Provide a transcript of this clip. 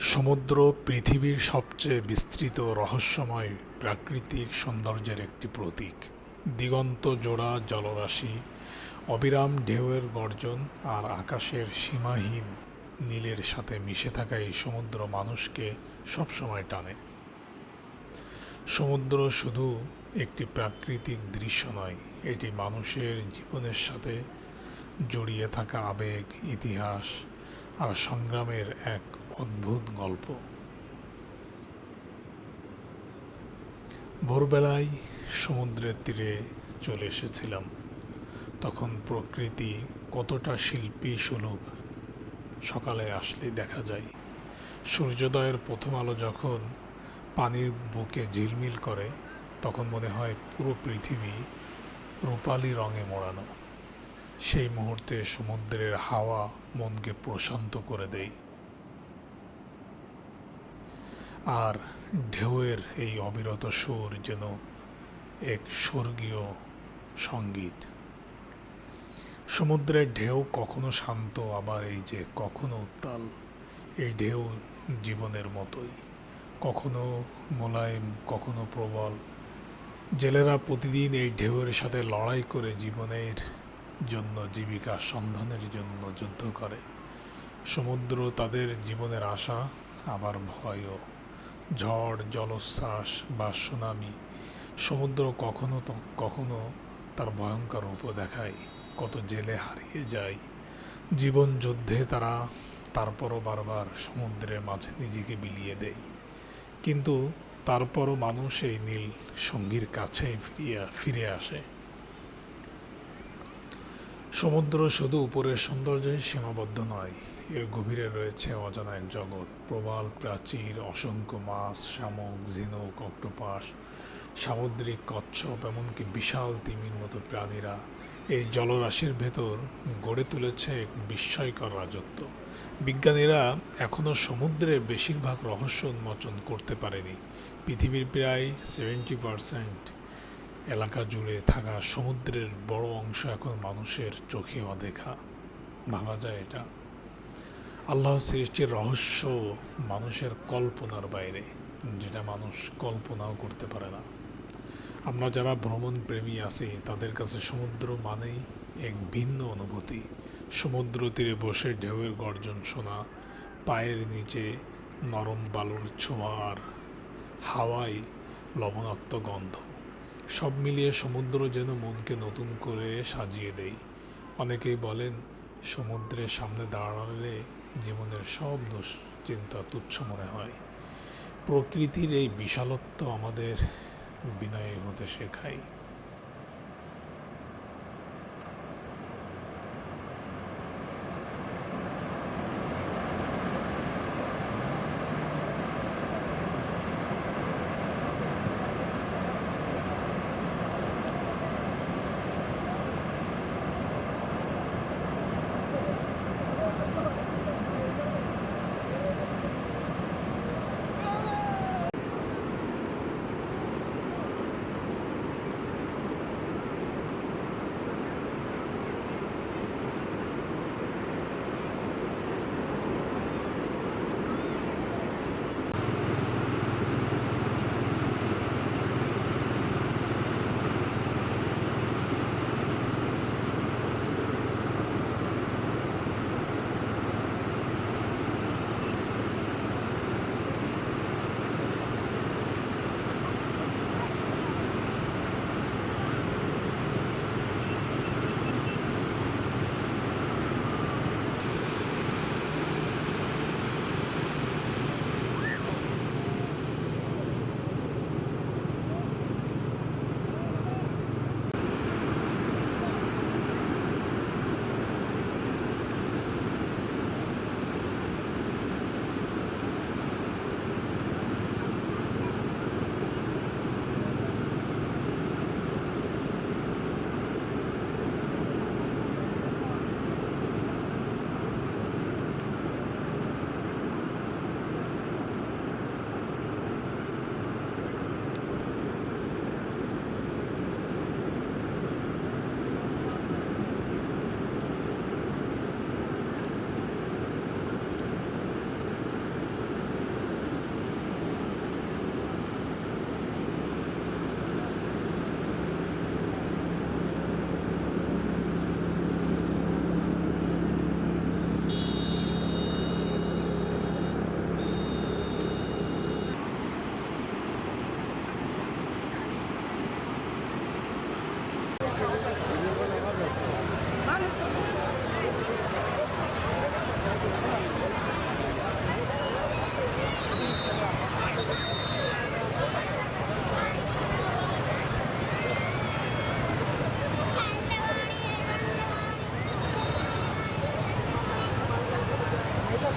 সমুদ্র পৃথিবীর সবচেয়ে বিস্তৃত রহস্যময় প্রাকৃতিক সৌন্দর্যের একটি প্রতীক। দিগন্ত জোড়া জলরাশি, অবিরাম ঢেউয়ের গর্জন আর আকাশের সীমাহীন নীলের সাথে মিশে থাকা এই সমুদ্র মানুষকে সবসময় টানে। সমুদ্র শুধু একটি প্রাকৃতিক দৃশ্য নয়, এটি মানুষের জীবনের সাথে জড়িয়ে থাকা আবেগ, ইতিহাস আর সংগ্রামের এক অদ্ভুত গল্প। ভোরবেলায় সমুদ্রের তীরে চলে এসেছিলাম। তখন প্রকৃতি কতটা শিল্পী সুলভ, সকালে আসলেই দেখা যায়। সূর্যোদয়ের প্রথম আলো যখন পানির বুকে ঝিলমিল করে, তখন মনে হয় পুরো পৃথিবী রূপালি রঙে মোড়ানো। সেই মুহূর্তে সমুদ্রের হাওয়া মনকে প্রশান্ত করে দেয়। আর ঢেউয়ের এই অবিরত সুর যেন এক স্বর্গীয় সংগীত। সমুদ্রের ঢেউ কখনো শান্ত, আবার এই যে কখনো উত্তাল, এই ঢেউ জীবনের মতোই। কখনো মোলায়েম, কখনো প্রবল। জেলেরা প্রতিদিন এই ঢেউয়ের সাথে লড়াই করে জীবনের জন্য, জীবিকা সন্ধানের জন্য যুদ্ধ করে। সমুদ্র তাদের জীবনের আশা, আবার ভয়ও। ঝড়, জলোচ্ছ্বাস বা সুনামি। সমুদ্র কখনো তো, কখনো তার ভয়ঙ্কর রূপও দেখায়, কত জেলে হারিয়ে যায়। জীবন যুদ্ধে তারা তারপরও বারবার সমুদ্রের মাঝে নিজেকে বিলিয়ে দেয়। কিন্তু তারপরও মানুষ এই নীল সঙ্গীর কাছে ফিরিয়া, ফিরে আসে। সমুদ্র শুধু উপরের সৌন্দর্যে সীমাবদ্ধ নয় এর গভীরে রয়েছে অজানা এক জগৎ। প্রবাল, প্রাচীর, অসংখ্য মাছ, শামুক, ঝিনুক, অক্টোপাস, সামুদ্রিক কচ্ছপ, এমনকি বিশাল তিমির মতো প্রাণীরা এই জলরাশির ভেতর গড়ে তুলেছে এক বিস্ময়কর রাজত্ব। বিজ্ঞানীরা এখনও সমুদ্রের বেশিরভাগ রহস্য উন্মোচন করতে পারেনি। পৃথিবীর প্রায় সেভেন্টি পারসেন্ট এলাকা জুড়ে থাকা সমুদ্রের বড় অংশ এখন মানুষের চোখে অদেখা। ভাবা যায় এটা। আল্লাহ সৃষ্টির রহস্য মানুষের কল্পনার বাইরে, যেটা মানুষ কল্পনাও করতে পারে না। আমরা যারা ভ্রমণ প্রেমী আছি, তাদের কাছে সমুদ্র মানেই এক ভিন্ন অনুভূতি। সমুদ্র তীরে বসে ঢেউয়ের গর্জন শোনা, পায়ের নিচে নরম বালুর ছোঁয়ার হাওয়ায় লবণাক্ত গন্ধ। সব মিলিয়ে সমুদ্র যেন মনকে নতুন করে সাজিয়ে দেয়। অনেকেই বলেন, সমুদ্রের সামনে দাঁড়ালে জীবনের সব দোষ চিন্তা তুচ্ছ মনে হয়। প্রকৃতির এই বিশালত্ব আমাদের বিনয় হতে শেখায়।